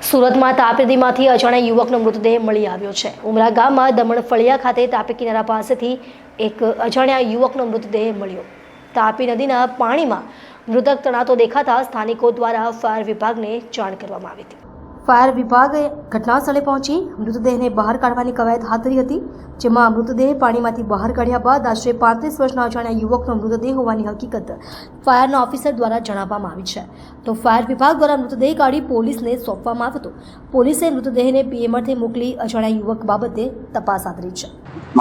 સુરતમાં તાપી નદીમાંથી અજાણ્યા યુવકનો મૃતદેહ મળી આવ્યો છે. ઉમરા ગામમાં દમણ ફળિયા ખાતે તાપી કિનારા પાસેથી એક અજાણ્યા યુવકનો મૃતદેહ મળ્યો. તાપી નદીના પાણીમાં મૃતક તણાતો દેખાતા સ્થાનિકો દ્વારા ફાયર વિભાગને જાણ કરવામાં આવી હતી. ફાયર વિભાગે ઘટનાસ્થળે પહોંચી મૃતદેહને બહાર કાઢવાની કવાયત હાથ ધરી હતી, જેમાં મૃતદેહ પાણીમાંથી બહાર કાઢ્યા બાદ આશરે પાંત્રીસ વર્ષના અજાણ્યા યુવકનો મૃતદેહ હોવાની હકીકત ફાયરના ઓફિસર દ્વારા જણાવવામાં આવી છે. તો ફાયર વિભાગ દ્વારા મૃતદેહ કાઢી પોલીસને સોંપવામાં આવ્યો હતો. પોલીસે મૃતદેહને પીએમઆરથી મોકલી અજાણ્યા યુવક બાબતે તપાસ આદરી છે.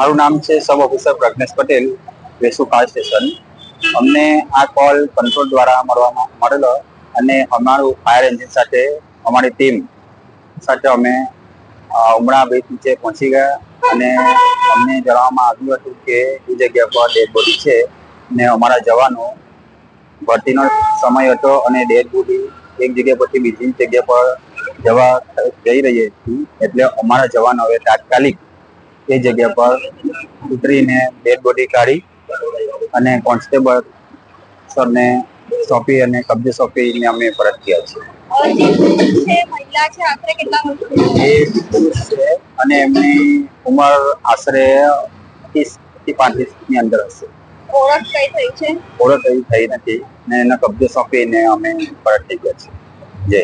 મારું નામ છે sub officer Pragnesh Patel, Vesu fire station. અમને આ કોલ કંટ્રોલ દ્વારા મળવામાં મળેલો અને અમારું ફાયર એન્જિન સાથે અમારી ટીમ સાથે અમે હમણાં બ્રિજ નીચે પહોંચી ગયા અને અમને જણાવવામાં આવ્યું હતું કે એ જગ્યા પર ડેડ બોડી છે ને અમારા જવાનો ભરતીનો સમય હતો અને ડેડ બોડી એક જગ્યા પરથી બીજી જગ્યા પર જવા જઈ રહી હતી. એટલે અમારા જવાનો હવે તાત્કાલિક એ જગ્યા પર ઉતરીને ડેડ બોડી કાઢી અને કોન્સ્ટેબલ સરને સોંપી અને કબજે સોંપીને અમે પરત ગયા છીએ. જે પુરુષ છે મહિલા છે આશરે કેટલા એ પુરુષ છે અને એમની ઉંમર આશરે ત્રીસથી પાંત્રીસની અંદર હશે. ઓળખ કઈ થઈ છે? ઓળખ એવી થઈ નથી ને એનો કબજો સોંપીને અમે પરત થઈ ગયા છીએ. જય.